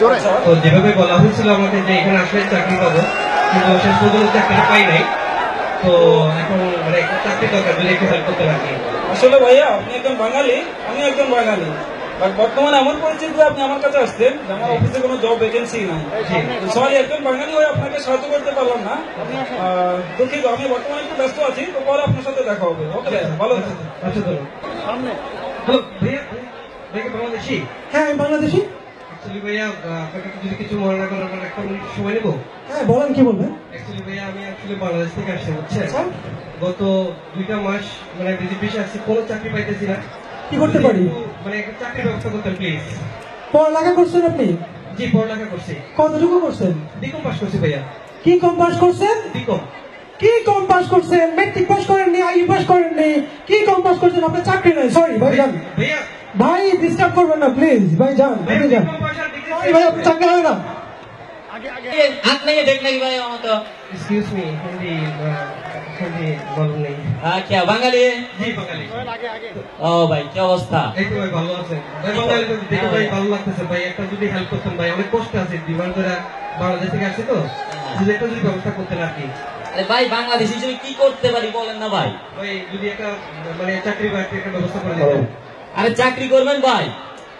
তো যেভাবে বলা হয়েছিল আমাকে যে এখানে আসলে চাকরি পাবো কিন্তু শেষ পর্যন্ত চাকরিটা পাই নাই। তো এখন মানে চাকরি দরকার যদি একটু হেল্প করতে পারি আসলে ভাইয়া আপনি একজন বাঙালি আমি একজন বাঙালি। বর্তমানে এমন পরিস্থিতি আপনি আমার কাছে আসছেন যে আমার অফিসে কোনো জব ভ্যাকেন্সি নাই। সরি একজন বাঙালি হয়ে আপনাকে সাহায্য করতে পারলাম না। আহ, দুঃখিত আমি বর্তমানে একটু ব্যস্ত আছি তো পরে আপনার সাথে দেখা হবে। ওকে ভালো থাকবেন। আচ্ছা ধরো হ্যালো ভাইয়া ভাইয়া বাংলাদেশি? হ্যাঁ আমি বাংলাদেশি। অ্যাকচুয়ালি ভাইয়া আপনাকে যদি কিছু মনে না করার মানে একটা মিনিট সময় নেব? হ্যাঁ বলেন কি বলবেন? অ্যাকচুয়ালি ভাইয়া আমি অ্যাকচুয়ালি বাংলাদেশ থেকে আসছি বুঝছেন? আচ্ছা। গত দুইটা মাস মানে বিজি বেশি আসছি কোনো চাকরি পাইতেছি না। কি করতে পারি? মানে একটা চাকরির ব্যবস্থা করতেন প্লিজ পড়ালেখা করছেন আপনি? জি পড়ালেখা করছি। কতটুকু করছেন? বিকম পাস করছি ভাইয়া। কি কম পাস করছেন? বিকম কি কম পাস করছেন? মেট্রিক পাস করেননি আইউ পাস করেননি। কি কম পাস করছেন? আপনার চাকরি নাই সরি ভাই ভাইয়া ভাই ডিস্টার্ব করবেন না প্লিজ ভাই যান আপনি যান বিকম পাস আর ডিগ্রি Sorry ভাই আপনার চাকরি হবে না हाथ नहीं है देखने की भाई हम तो excuse me Hindi ah, Hindi বলুন নেই हाँ क्या बंगाली জি বাঙালি ओ भाई क्या अवस्था এই তো ভাই ভালো আছেন ভাই বাঙালি তো দেখে ভাই ভালো লাগতেছে ভাই একটা যদি হেল্প করতেন ভাই অনেক কষ্ট আছে বিমান করে বাংলাদেশ থেকে আসছে তো যদি একটা যদি ব্যবস্থা করতেন আর কি আরে ভাই বাংলাদেশি হিসেবে কি করতে পারি বলেন না ভাই ভাই যদি একটা মানে চাকরি বাকরি একটা ব্যবস্থা করে দিতেন আরে চাকরি করবেন ভাই?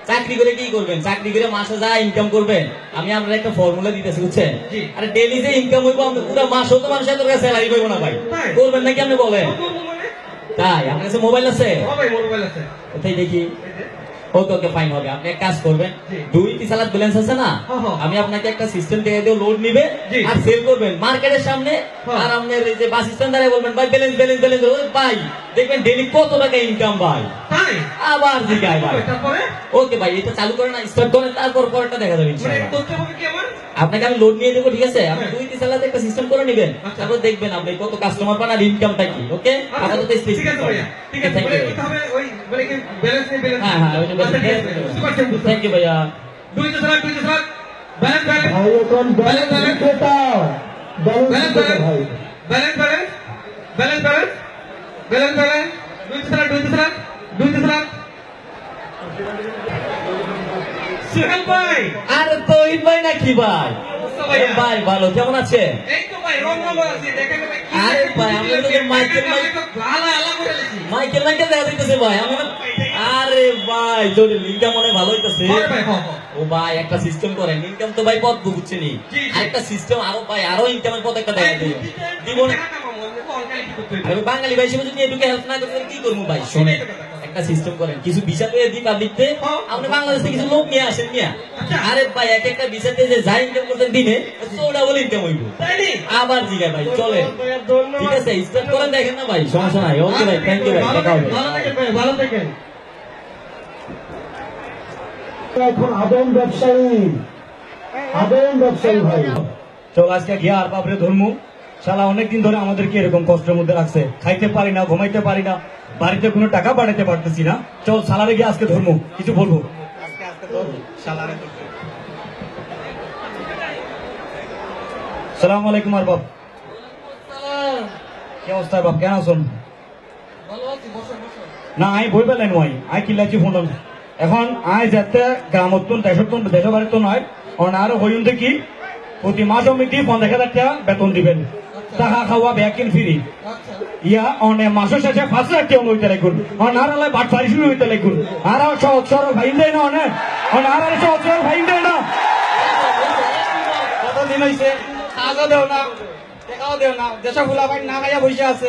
চাকরি করে কি করবেন? চাকরি করে মাসে যা ইনকাম করবেন। আমি আপনার একটা ফর্মুলা দিতেছি বুঝছেন? আরে ডেলি যে ইনকাম হইবো আপনি পুরো মাসও তো মানুষের এত স্যালারি পাইবো না ভাই। করবেন নাকি আপনি বলেন? মানে? তাই আপনার কাছে মোবাইল আছে? মোবাইল আছে। কোথায় দেখি? ওকে ওকে ফাইন হবে। আপনি এক কাজ করবেন। দুই তিসালাত ব্যালেন্স আছে না? হ্যাঁ, হ্যাঁ। আমি আপনাকে একটা সিস্টেম দিয়ে দেব লোড নিবে আর সেল করবেন। মার্কেটের সামনে হ্যাঁ। আর আপনার এই যে বাস স্ট্যান্ড দাঁড়িয়ে বলবেন ভাই ব্যালেন্স ব্যালেন্স ব্যালেন্স ভাই দেখবেন ডেলি কত টাকা ইনকাম ভাই? তাই আবার জিগায় ভাই তারপরে? ওকে ভাই এটা চালু করে না স্টার্ট করেন তারপর পরেরটা দেখা যাবে মানে ইনশাআল্লাহ। করতে হবে কি আমার? আপনাকে আমি লোড নিয়ে দেবো ঠিক আছে? আপনি হ্যাঁ। দুই তিন সালাতে একটা সিস্টেম করে নেবেন আচ্ছা। তারপর দেখবেন আপনি কত কাস্টমার পান আর ইনকামটা কি ওকে আচ্ছা, আপাতত ঠিক আছে ভাইয়া ঠিক আছে বলে করতে হবে ওই মানে কি ব্যালেন্স নেই ব্যালেন্স হ্যাঁ হ্যাঁ ওইটা বুঝতে থ্যাংক ইউ ভাইয়া। দুই তো সালাদ দুই তো সালাদ ব্যালেন্স ব্যালেন্স ভাই এখন ব্যালেন্স ব্যালেন্স বিক্রেতা balance balance balance balance balance balance balance balance দুই তো সালাদ দুই তো সালাদ দুই তো সালাদ সুহেল ভাই। আরে তো ভাই নাকি ভাই? ভাই ভালো কেমন আছে এই তো ভাই রং নম্বর আছে দেখেন ভাই কি আরে ভাই, আমি তো মাইকেল ভাই- ভালো আলা করে দিছি মাইকেল মাইকেল দেখা যাইতেছে ভাই আমি আরে ভাই তোর ইনকাম ভালো হইতাছে। আরে ভাই ও ভাই একটা সিস্টেম করেন ইনকাম তো ভাই পথ বুঝছেনি? জি, জি। সিস্টেম আরও ভাই আরও ইনকামের পথ একটা দেখা বাঙালি ভাই হিসেবে যদি এটুকু হেল্প না করতে কি করব ভাই? শোনে একটা সিস্টেম করেন। কিছু ভিসা পেয়ে দিই পাবলিকতে। আপনি বাংলাদেশ থেকে কিছু লোক নিয়ে আসেন মিয়া আরে ভাই এক একটা ভিসাতে যে যা ইনকাম করতেন দিনে ওটা বলে ইনকাম হইব। আবার জিগায় ভাই চলেন। ঠিক আছে স্টার্ট করেন দেখেন না ভাই। সমস্যা নাই ওকে ভাই থ্যাংক ইউ ভাই দেখা হবে। ভালো থাকেন ভাই ভালো থাকেন। এখন আদম ব্যবসায়ী। আদম ব্যবসায়ী ভাই। চল আজকে গিয়ে আর বাপরে ধর্ম। শালা অনেকদিন ধরে আমাদেরকে এরকম কষ্টের মধ্যে রাখছে। খাইতে পারি না ঘুমাইতে পারি না বাড়িতে কোনো টাকা পাঠাতে পারতেছি না। চল সালারে গিয়ে আজকে ধর্ম কিছু বলব? সালাম আলাইকুম আর বাপ। কি অবস্থা বাপ? কেন আছেন? না আই বই পেলেন নয় আই কিল্লাছি ফোন এখন আই যাতে গ্রামত্তন দেশত্তন দেশ বাড়িত নয়। আরও হইন দেখি। প্রতি মাস অমিতি পঞ্চাশ হাজার টাকা বেতন দিবেন। টাকা খাওয়া ভ্যাকিন ফ্রি। ইয়া অনে মাসের শেষে লাখ টাকা হইতে লাগুন অন আর আলাই বাট ফারি শুরু হইতে লাগুন আর সহজ সরল ভাইন দেয় না অনে? অন আর আর সহজ সরল ভাইন দেয় না? কতদিন হইছে? কাজও দেও না। টাকাও দেও না। দেশা ফুলা ভাই না খাইয়া বসে আছে।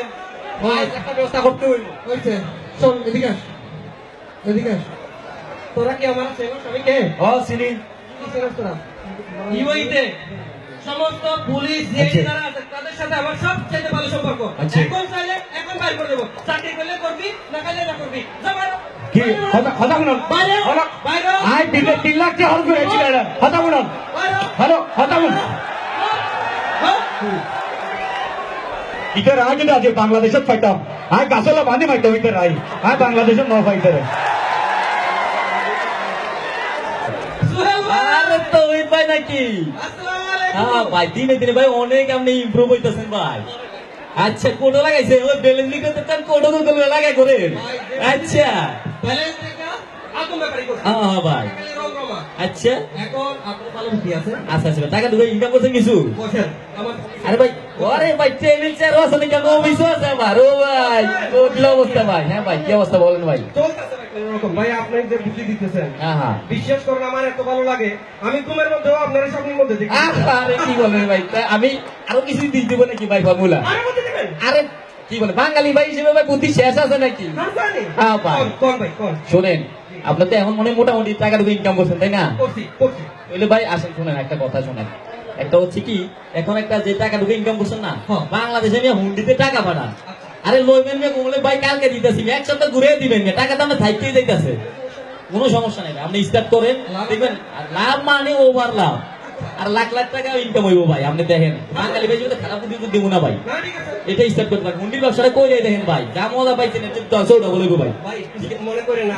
ভাই একটা ব্যবস্থা করতে হইব। হয়েছে শোন এদিকে আস। এদিকে আস। তোরা কি আমার চেনো সবাইকে ও সিনি কি চেনস তোরা? ইউএইতে সমস্ত পুলিশ যে আচ্ছা। যারা আছে তাদের সাথে আমার সব চাইতে ভালো সম্পর্ক। আচ্ছা। এখন চাইলে এখন বাইর করে দেবো। চাকরি করলে করবি না করলে না করবি। যা বাইরে। কি? কথা কথা শুনুন। বাইরে বাইরে আই তিন তিন লাখ টাকা হল করে কথা শুনুন। হ্যালো কথা শুনুন। ন ফাইতারে সুহেল ভাই, আরে তো ঈদ ভাই নাকি। হ্যাঁ ভাই দিনে দিনে ভাই অনেক আপনি ইমপ্রুভ হইতেছেন ভাই। আচ্ছা কোটো লাগাইছে? ওই বেলেন্সি করতে চান কোটো তো লাগাই করে আচ্ছা। ব্যালেন্স। হ্যাঁ হ্যাঁ ভাই। আচ্ছা। এখন আপনার আছে? আচ্ছা আচ্ছা টাকা ঢুকে ইনকাম করছেন কিছু? আরে ভাই আরে ভাই টেবিল চেয়ার আছে নাকি? অফিসও আছে আমার। ও ভাই ও অবস্থা ভাই। হ্যাঁ ভাই কি অবস্থা বলেন ভাই? চলতেছে ভাই আপনি যে বুদ্ধি দিতেছেন। বিশ্বাস করেন আমার এত ভালো লাগে। আমি ঘুমের মধ্যেও আপনার স্বপ্নের মধ্যে দেখি। আরে কি বলেন ভাই? আমি আরও কিছু দিয়ে দিব নাকি ভাই ফর্মুলা আরে মধ্যে দেবেন আরে কি বলে বাঙালি ভাই হিসেবে ভাই বুদ্ধি শেষ আছে নাকি? হ্যাঁ, ভাই। কোন, কোন ভাই কোন? শোনেন আপনার তো এখন মনে মোটামুটি টাকা ইনকাম করছেন তাই না? তাহলে ভাই আসেন শুনেন একটা কথা শোনেন। একটা হচ্ছে কি এখন একটা যে টাকা ঢুকে ইনকাম করছেন না হ্যাঁ। বাংলাদেশে মেয়ে হুন্ডিতে টাকা পাঠান। আচ্ছা। আরে লইবেন মেয়ে বলে ভাই কালকে দিতেছি এক সপ্তাহ ঘুরে দিবেন মেয়ে টাকা দামে থাকতেই যাইতেছে। কোনো সমস্যা নেই আপনি স্টার্ট করেন দেখবেন আর লাভ মানে ওভার লাভ। আর লাখ লাখ টাকা ইনকাম হইব ভাই আপনি দেখেন বাঙালি ভাই যদি খারাপ বুদ্ধি দিব না ভাই। এটা স্টার্ট করতে পারেন হুন্ডির ব্যবসাটা করে দেখেন ভাই যা মজা পাইছেন এর তো চৌটা বলব ভাই। ভাই মনে করেন না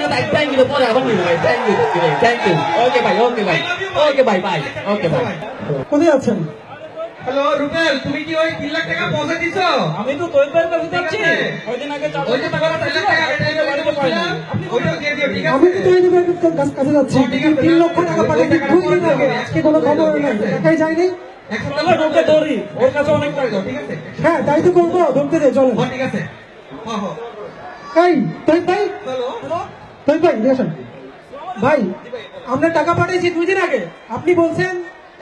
God, thank you. পরে আবার নিবো ভাই thank you thank you okay ভাই ওকে ভাই ওকে ভাই। বাই ওকে ভাই কোথায় আছেন? হ্যালো রুবেল তুমি কি ওই তিন লাখ টাকা পৌঁছে দিছো? আমি তো তৈরি যাচ্ছি আগে চার ওই যে তিন লাখ টাকা এটা এটা বাড়িতে পাইলাম। ওইটা দিয়ে দিও ঠিক আমি তো তৈরি ব্যাংকের কাছে যাচ্ছি। তিন লক্ষ টাকা পাঠিয়েছি দুই দিন আগে আজকে কোনো খবর নেই। টাকাই যায়নি। এক সপ্তাহ তাহলে ধরি। ওর কাছে অনেক টাকা। ঠিক আছে। হ্যাঁ তাই তো করব। ধরতে দে চলেন। হ্যাঁ ঠিক আছে। হ্যাঁ হ্যাঁ। এই তাই তাই হ্যালো। ভাই ভাই আপনার টাকা পাঠিয়েছি দুই দিন আগে। আপনি বলছেন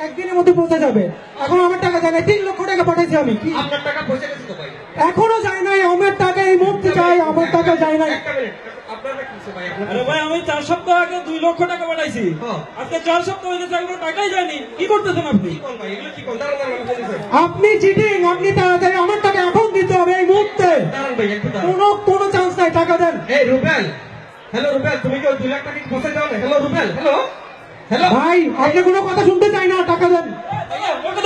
একদিনের মধ্যে পৌঁছে যাবে। এখন আমার টাকা যায় না তিন লক্ষ টাকা পাঠাইছি আমি। কি? আপনার টাকা পৌঁছে গেছে তো ভাই? এখনও যায় নাই আমার টাকা এই মুহূর্তে চাই আমার টাকা যায় নাই। একটা মিনিট। আপনার কি হয়েছে ভাই? আপনার আরে ভাই আমি চার সপ্তাহ আগে দুই লক্ষ টাকা পাঠাইছি। হ্যাঁ। আজকে চার সপ্তাহ হয়ে গেছে এখনও টাকাই যায়নি। কি করতেছেন আপনি? চিটিং আপনি তাড়াতাড়ি আমার টাকা এখন দিতে হবে এই মুহূর্তে। কোনো কোনো চান্স নাই টাকা দেন। এই রুবেল হ্যালো রুবেল তুমি কি ওই দুই লাখ টাকা কি পৌঁছে দাও হ্যালো রুবেল হ্যালো হ্যালো ভাই আপনি কোনো কথা শুনতে চাই না টাকা দেন।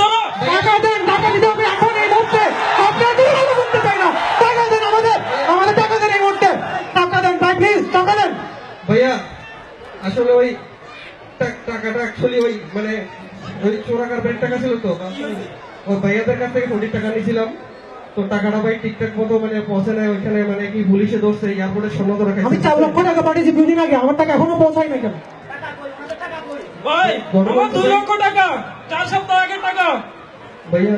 ধরো টাকা দেন টাকা দিতে হবে এখন এই মুহূর্তে। আপনার কোনো কথা শুনতে চাই না। টাকা দেন আমাদের আমাদের টাকা দেন এই মুহূর্তে। টাকা দেন ভাই প্লিজ টাকা দেন। ভাইয়া আসলে ওই টাকাটা অ্যাকচুয়ালি ওই মানে ওই চোরাকার ব্যাংক টাকা ছিল তো ওই ভাইয়াদের কাছ থেকে কোটি টাকা নিয়েছিলাম। তো টাকাটা ভাই ঠিকঠাক মতো মানে পৌঁছে নেয় ওইখানে মানে কি পুলিশে ধরছে এয়ারপোর্টে স্বর্ণ ধরে আমি চার লক্ষ টাকা পাঠিয়েছি আগে। আমার টাকা এখনও পৌঁছায় না কেন? ভাই আমার দুই লক্ষ টাকা চার সপ্তাহ আগে টাকা। ভাইয়া।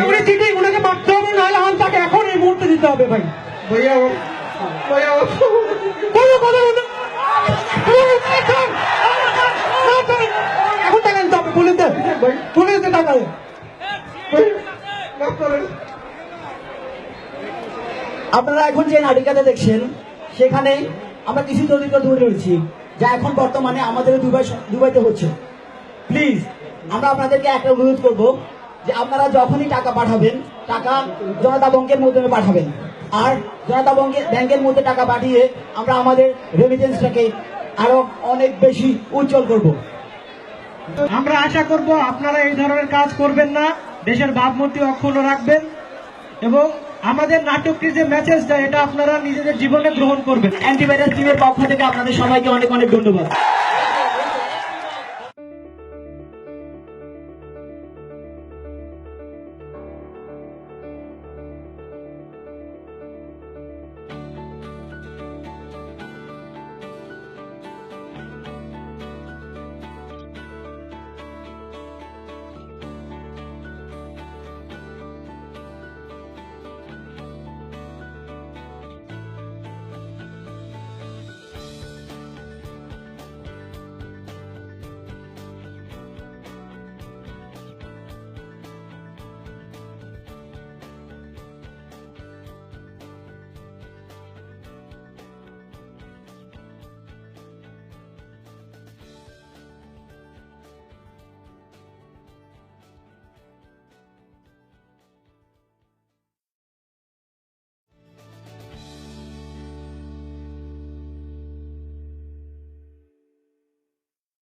উনি চিটিং ওনাকে মারতে হবে নাহলে আমার টাকা এখন এই মুহূর্তে দিতে হবে ভাই। ভাইয়া আমার- ভাইয়া আমার- কোনো কথা বলতে এখন টাকা হবে পুলিশে পুলিশে টাকা আপনারা এখন যে নাটিকাটা দেখছেন সেখানে আমরা কিছু চরিত্র তুলে ধরেছি যা এখন বর্তমানে আমাদের দুবাই দুবাইতে হচ্ছে। প্লিজ আমরা আপনাদেরকে একটা অনুরোধ করব যে আপনারা যখনই টাকা পাঠাবেন, টাকা জনতা ব্যাংকের মাধ্যমে পাঠাবেন। আর জনতা ব্যাংকের ব্যাংকের মধ্যে টাকা পাঠিয়ে আমরা আমাদের রেমিটেন্সটাকে আরও অনেক বেশি উজ্জ্বল করব। আমরা আশা করব আপনারা এই ধরনের কাজ করবেন না। দেশের ভাবমূর্তি অক্ষুণ্ণ রাখবেন। এবং আমাদের নাটকটির যে মেসেজটা এটা আপনারা নিজেদের জীবনে গ্রহণ করবেন। অ্যান্টিভাইরাস টিমের পক্ষ থেকে আপনাদের সবাইকে অনেক অনেক ধন্যবাদ।